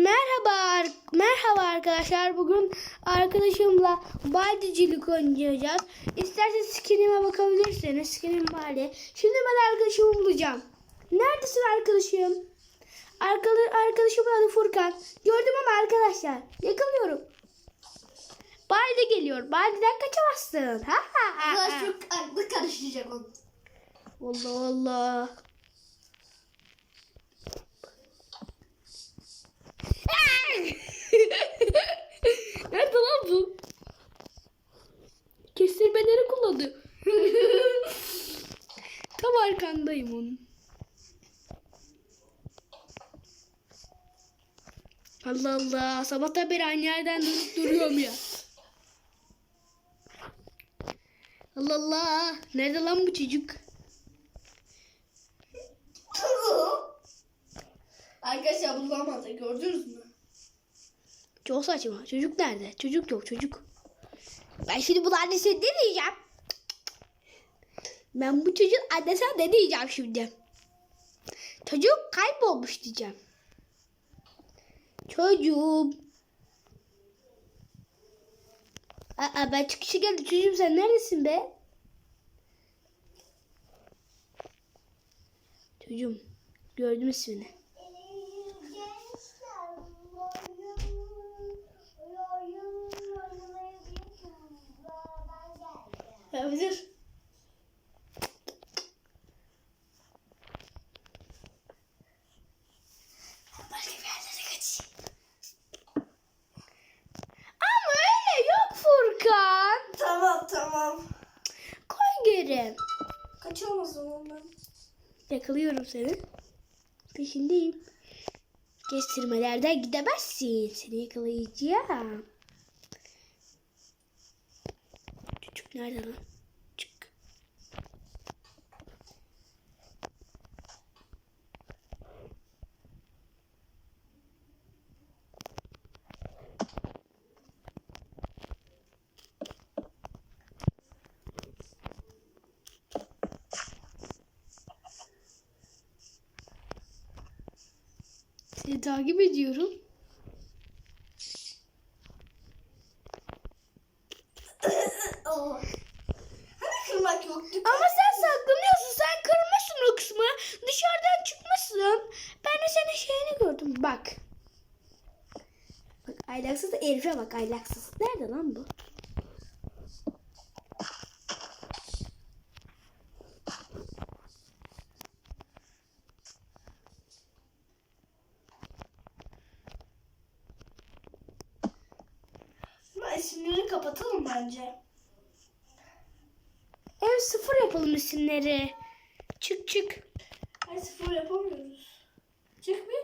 Merhaba, merhaba arkadaşlar. Bugün arkadaşımla badicilik oynayacağız. İsterseniz skinime bakabilirsiniz. Skinim Bali. Şimdi ben arkadaşımı bulacağım. Neredesin arkadaşım? Arkada, arkadaşımın adı Furkan. Gördüm ama arkadaşlar. Yakalıyorum. Baldi geliyor. Baldi'den kaçamazsın. Ha ha ha. Ha. çok aklı karışacak onun. Allah Allah. Nerede lan bu? Kestirmeleri kullanıyor. Tam arkandayım onun. Allah Allah. Sabahtan beri aynı yerden dur- duruyorum ya. Allah Allah. Nerede lan bu çocuk? Arkadaşlar bulamadı gördünüz mü? Çok saçma. Çocuk nerede? Çocuk yok çocuk. Ben şimdi bu annesine ne diyeceğim? Ben bu çocuğun annesine ne diyeceğim şimdi? Çocuk kaybolmuş diyeceğim. Çocuğum. Aa, ben çıkışa geldim. Çocuğum sen neredesin be? Çocuğum. Gördüm ismini. Yapabilir. Başka bir yerlere kaçayım. Ama öyle yok Furkan. Tamam tamam. Geri. Kaçıyorum o zaman ben. Yakalıyorum seni. Peşindeyim. Kestirmelerden gidemezsin. Seni yakalayacağım. Çocuk nerede lan? Seni takip ediyorum. Oh. Hani kırmak yoktu? Ama sen saklanıyorsun. Sen kırmışsın o kısmı. Dışarıdan çıkmışsın. Ben de senin şeyini gördüm. Bak. Bak aylaksız da Elif'e bak aylaksız. Nerede lan bu? Ama isimleri kapatalım bence. Ev sıfır yapalım isimleri. Çık çık. Ay sıfır yapamıyoruz. Çık bir.